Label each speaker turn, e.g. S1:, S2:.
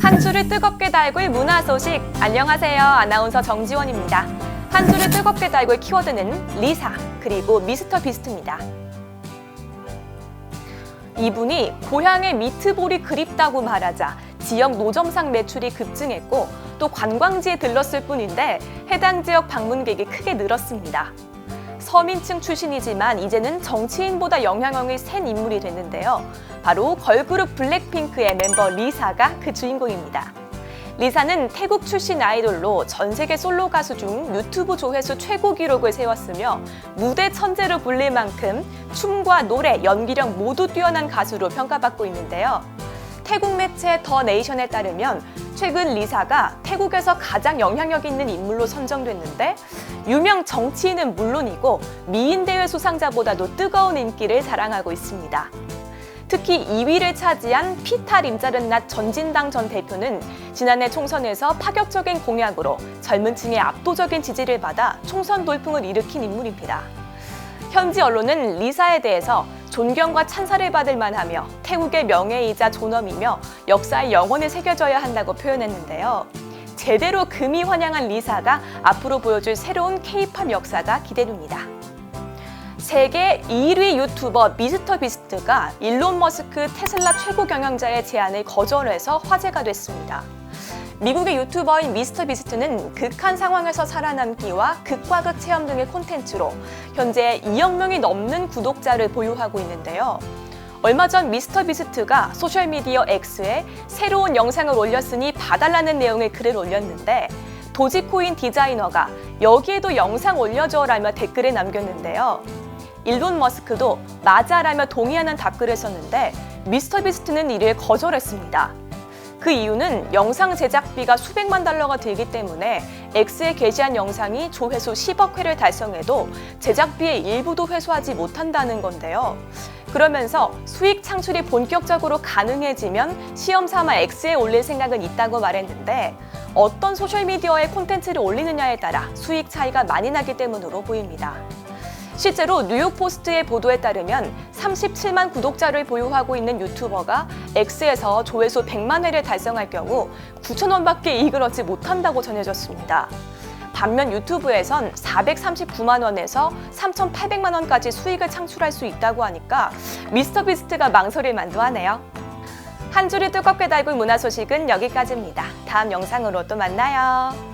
S1: 한 주를 뜨겁게 달굴 문화 소식. 안녕하세요. 아나운서 정지원입니다. 한 주를 뜨겁게 달굴 키워드는 리사 그리고 미스터 비스트입니다. 이분이 고향의 미트볼이 그립다고 말하자 지역 노점상 매출이 급증했고 또 관광지에 들렀을 뿐인데 해당 지역 방문객이 크게 늘었습니다. 서민층 출신이지만 이제는 정치인보다 영향력이 센 인물이 됐는데요. 바로 걸그룹 블랙핑크의 멤버 리사가 그 주인공입니다. 리사는 태국 출신 아이돌로 전 세계 솔로 가수 중 유튜브 조회수 최고 기록을 세웠으며 무대 천재로 불릴 만큼 춤과 노래, 연기력 모두 뛰어난 가수로 평가받고 있는데요. 태국 매체 더 네이션에 따르면 최근 리사가 태국에서 가장 영향력 있는 인물로 선정됐는데 유명 정치인은 물론이고 미인 대회 수상자보다도 뜨거운 인기를 자랑하고 있습니다. 특히 2위를 차지한 피타 림자른낫 전진당 전 대표는 지난해 총선에서 파격적인 공약으로 젊은 층의 압도적인 지지를 받아 총선 돌풍을 일으킨 인물입니다. 현지 언론은 리사에 대해서 존경과 찬사를 받을 만하며 태국의 명예이자 존엄이며 역사에 영원히 새겨져야 한다고 표현했는데요. 제대로 금이 환영한 리사가 앞으로 보여줄 새로운 케이팝 역사가 기대됩니다. 세계 1위 유튜버 미스터 비스트가 일론 머스크 테슬라 최고 경영자의 제안을 거절해서 화제가 됐습니다. 미국의 유튜버인 미스터 비스트는 극한 상황에서 살아남기와 극과 극 체험 등의 콘텐츠로 현재 2억 명이 넘는 구독자를 보유하고 있는데요. 얼마 전 미스터 비스트가 소셜미디어 X에 새로운 영상을 올렸으니 봐달라는 내용의 글을 올렸는데 도지코인 디자이너가 여기에도 영상 올려줘라며 댓글을 남겼는데요. 일론 머스크도 맞아라며 동의하는 답글을 썼는데 미스터 비스트는 이를 거절했습니다. 그 이유는 영상 제작비가 수백만 달러가 들기 때문에 X에 게시한 영상이 조회수 10억 회를 달성해도 제작비의 일부도 회수하지 못한다는 건데요. 그러면서 수익 창출이 본격적으로 가능해지면 시험 삼아 X에 올릴 생각은 있다고 말했는데 어떤 소셜미디어에 콘텐츠를 올리느냐에 따라 수익 차이가 많이 나기 때문으로 보입니다. 실제로 뉴욕포스트의 보도에 따르면 37만 구독자를 보유하고 있는 유튜버가 X에서 조회수 100만 회를 달성할 경우 9천 원밖에 이익을 얻지 못한다고 전해졌습니다. 반면 유튜브에선 439만 원에서 3,800만 원까지 수익을 창출할 수 있다고 하니까 미스터 비스트가 망설일 만도 하네요. 한 줄을 뜨겁게 달굴 문화 소식은 여기까지입니다. 다음 영상으로 또 만나요.